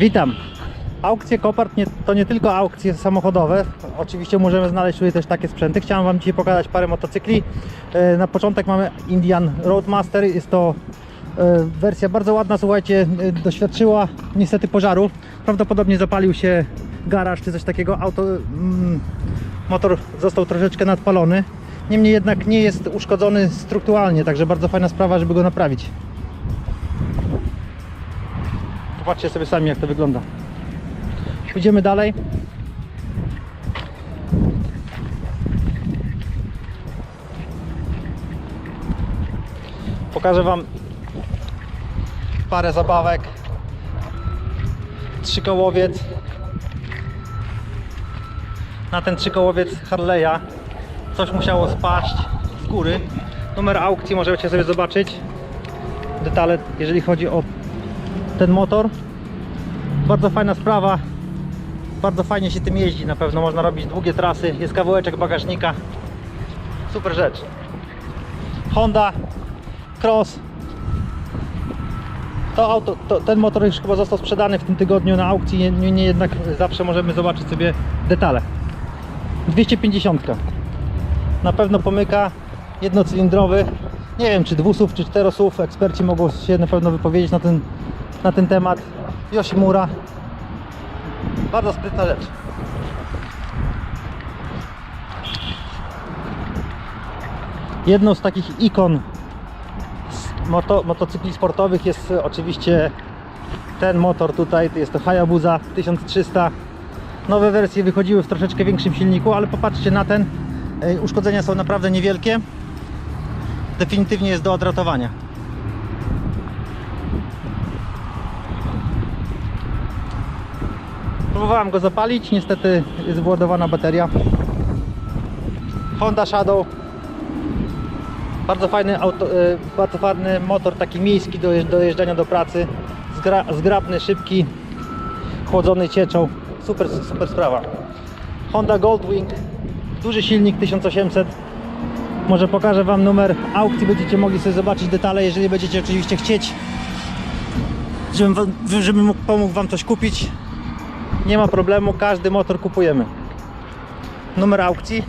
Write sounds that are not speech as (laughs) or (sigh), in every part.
Witam. Aukcje Kopart nie, to nie tylko aukcje samochodowe. Oczywiście możemy znaleźć tutaj też takie sprzęty. Chciałem Wam dzisiaj pokazać parę motocykli. E, Na początek mamy Indian Roadmaster. Jest to e, wersja bardzo ładna, słuchajcie, e, doświadczyła niestety pożaru. Prawdopodobnie zapalił się garaż czy coś takiego. Auto, mm, motor został troszeczkę nadpalony. Niemniej jednak nie jest uszkodzony strukturalnie, także bardzo fajna sprawa, żeby go naprawić. Popatrzcie sobie sami jak to wygląda. Idziemy dalej. Pokażę Wam parę zabawek. Trzykołowiec. Na ten trzykołowiec Harley'a coś musiało spaść z góry. Numer aukcji możecie sobie zobaczyć. Detale, jeżeli chodzi o ten motor. Bardzo fajna sprawa. Bardzo fajnie się tym jeździ. Na pewno można robić długie trasy. Jest kawałeczek bagażnika. Super rzecz. Honda Cross. To auto, to, ten motor już chyba został sprzedany w tym tygodniu na aukcji. Nie, nie, nie jednak zawsze możemy zobaczyć sobie detale. 250. Na pewno pomyka. Jednocylindrowy. Nie wiem czy dwusów czy czterosów. Eksperci mogą się na pewno wypowiedzieć na ten, na ten temat. Yoshimura. Bardzo sprytna rzecz. Jedną z takich ikon moto, motocykli sportowych jest oczywiście ten motor tutaj, jest to Hayabusa 1300 nowe wersje wychodziły w troszeczkę większym silniku, ale popatrzcie na ten uszkodzenia są naprawdę niewielkie definitywnie jest do odratowania próbowałem go zapalić, niestety jest władowana bateria Honda Shadow bardzo fajny, auto, e, bardzo fajny motor, taki miejski do, do jeżdżenia do pracy. Zgra, zgrabny, szybki, chłodzony cieczą. Super, super sprawa. Honda Goldwing, duży silnik 1800. Może pokażę Wam numer aukcji, będziecie mogli sobie zobaczyć detale, jeżeli będziecie oczywiście chcieć, żebym, żebym mógł, pomógł Wam coś kupić. Nie ma problemu, każdy motor kupujemy. Numer aukcji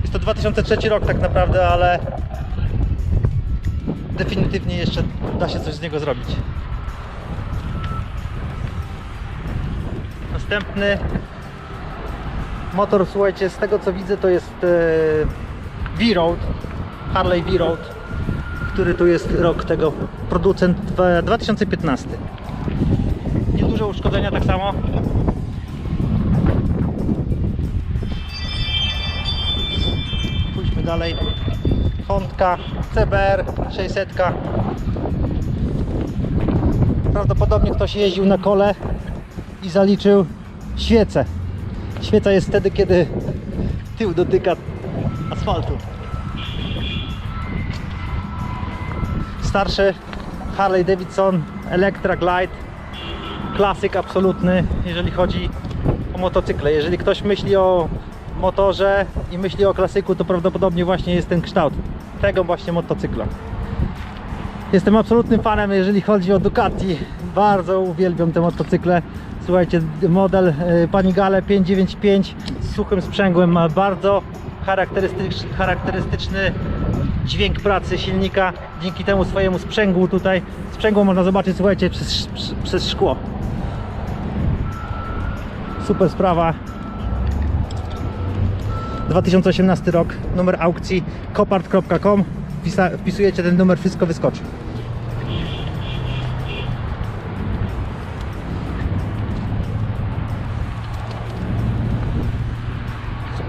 jest to 2003 rok tak naprawdę, ale definitywnie jeszcze da się coś z niego zrobić. Następny motor, słuchajcie, z tego co widzę to jest e, V-Road, Harley V-Road, który tu jest rok tego, producent dwa- 2015. Nieduże uszkodzenia tak samo. Pójdźmy dalej. Hondka CBR 600. Prawdopodobnie ktoś jeździł na kole i zaliczył świecę. Świeca jest wtedy, kiedy tył dotyka asfaltu. Starszy Harley Davidson Electra Glide. Klasyk absolutny, jeżeli chodzi o motocykle. Jeżeli ktoś myśli o motorze i myśli o klasyku, to prawdopodobnie właśnie jest ten kształt tego właśnie motocykla. Jestem absolutnym fanem, jeżeli chodzi o Ducati. Bardzo uwielbiam te motocykle. Słuchajcie, model y, Panigale 595 z suchym sprzęgłem ma bardzo charakterystyczny, charakterystyczny dźwięk pracy silnika. Dzięki temu swojemu sprzęgłu tutaj, sprzęgło można zobaczyć, słuchajcie, przez, przez, szkło. Super sprawa. 2018 rok, numer aukcji kopart.com Wpisujecie ten numer, wszystko wyskoczy.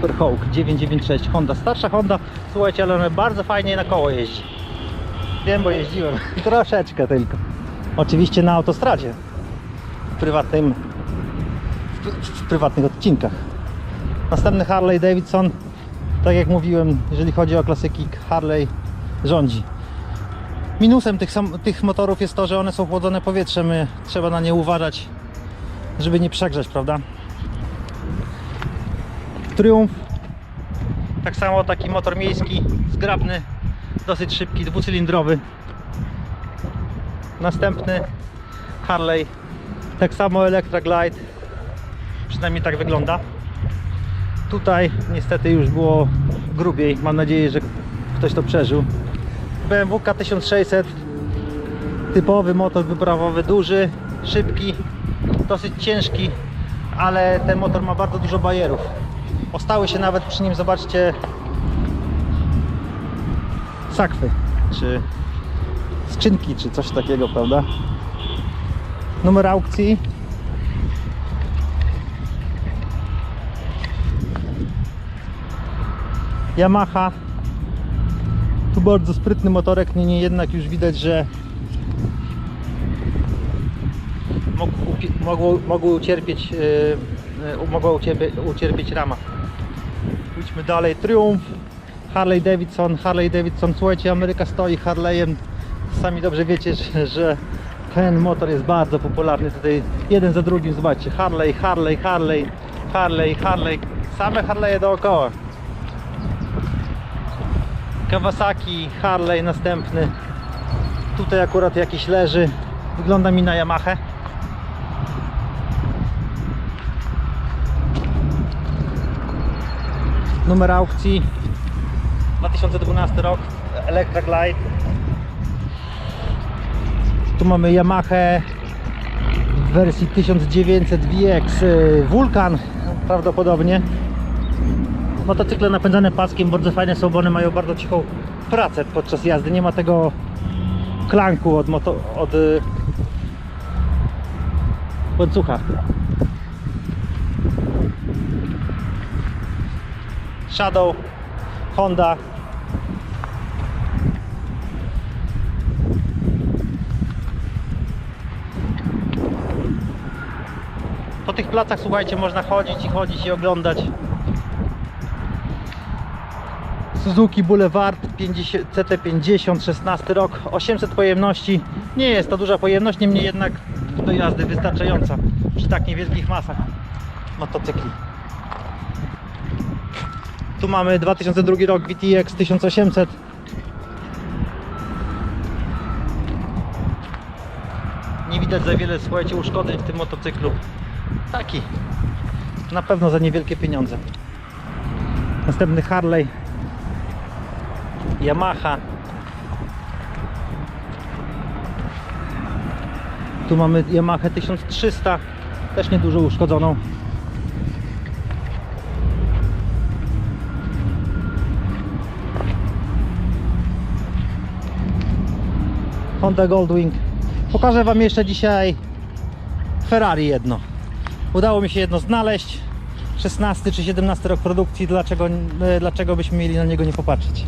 Super Hawk 996 Honda, starsza Honda, słuchajcie, ale ona bardzo fajnie na koło jeździ. Wiem, bo jeździłem, (laughs) troszeczkę tylko. Oczywiście na autostradzie, w prywatnym, w, w prywatnych odcinkach. Następny Harley Davidson, tak jak mówiłem, jeżeli chodzi o klasyki, Harley rządzi. Minusem tych, tych motorów jest to, że one są chłodzone powietrzem, trzeba na nie uważać, żeby nie przegrzać, prawda? Triumph, tak samo taki motor miejski, zgrabny, dosyć szybki, dwucylindrowy. Następny Harley Tak samo Electra Glide, przynajmniej tak wygląda. Tutaj niestety już było grubiej. Mam nadzieję, że ktoś to przeżył. BMW K1600 typowy motor wyprawowy, duży, szybki, dosyć ciężki, ale ten motor ma bardzo dużo bajerów. Ostały się nawet przy nim, zobaczcie, sakwy, czy skrzynki, czy coś takiego, prawda? Numer aukcji Yamaha tu bardzo sprytny motorek, niemniej jednak już widać, że mogło, mogło ucierpieć yy, mogła ucierpieć, ucierpieć rama. Pójdźmy dalej. Triumph, Harley Davidson, Harley Davidson. Słuchajcie, Ameryka stoi Harley'em. Sami dobrze wiecie, że, ten motor jest bardzo popularny tutaj. Jeden za drugim, zobaczcie. Harley, Harley, Harley, Harley, Harley. Same Harley'e dookoła. Kawasaki, Harley następny. Tutaj akurat jakiś leży. Wygląda mi na Yamahę. Numer aukcji 2012 rok Electra Glide. Tu mamy Yamaha w wersji 1900 VX Vulcan prawdopodobnie. Motocykle napędzane paskiem bardzo fajne są, bo one mają bardzo cichą pracę podczas jazdy. Nie ma tego klanku od, moto, od y, łańcucha. Shadow, Honda. Po tych placach, słuchajcie, można chodzić i chodzić i oglądać. Suzuki Boulevard 50, CT50, 16 rok, 800 pojemności. Nie jest to duża pojemność, niemniej jednak do jazdy wystarczająca przy tak niewielkich masach motocykli. Tu mamy 2002 rok VTX 1800. Nie widać za wiele, słuchajcie, uszkodzeń w tym motocyklu. Taki. Na pewno za niewielkie pieniądze. Następny Harley. Yamaha. Tu mamy Yamaha 1300. Też niedużo uszkodzoną. Honda Goldwing. Pokażę Wam jeszcze dzisiaj Ferrari jedno. Udało mi się jedno znaleźć. 16 czy 17 rok produkcji. Dlaczego, e, dlaczego byśmy mieli na niego nie popatrzeć?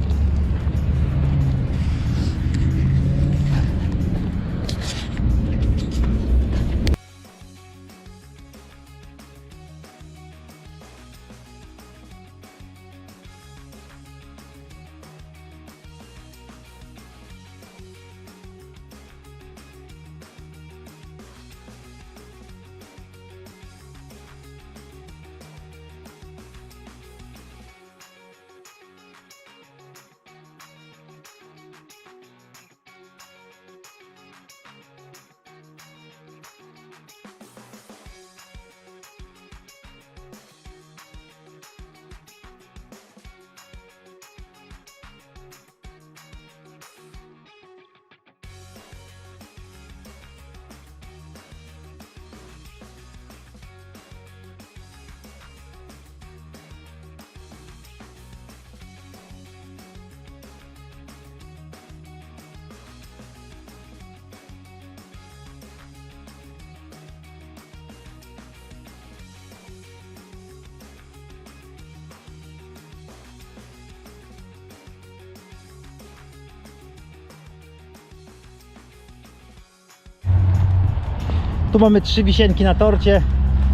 Tu mamy trzy wisienki na torcie.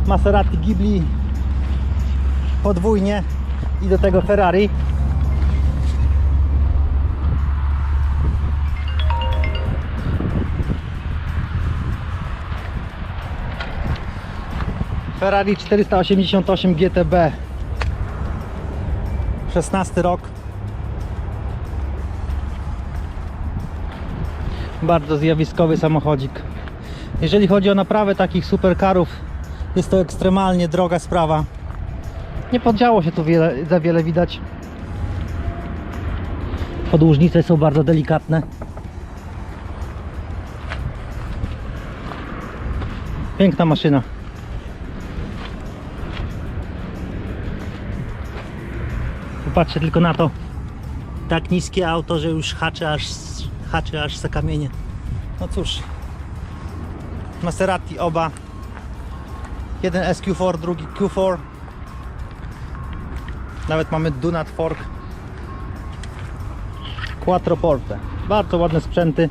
Maserati Ghibli. Podwójnie. I do tego Ferrari. Ferrari 488 GTB 16 rok. Bardzo zjawiskowy samochodzik Jeżeli chodzi o naprawę takich supercarów, jest to ekstremalnie droga sprawa. Nie podziało się tu wiele, za wiele widać. Podłużnice są bardzo delikatne. Piękna maszyna. Popatrzcie tylko na to. Tak niskie auto, że już haczy aż, haczy aż za kamienie. No cóż. Maserati oba. Jeden SQ4, drugi Q4. Nawet mamy Dunat Fork. Quattroporte. Bardzo ładne sprzęty.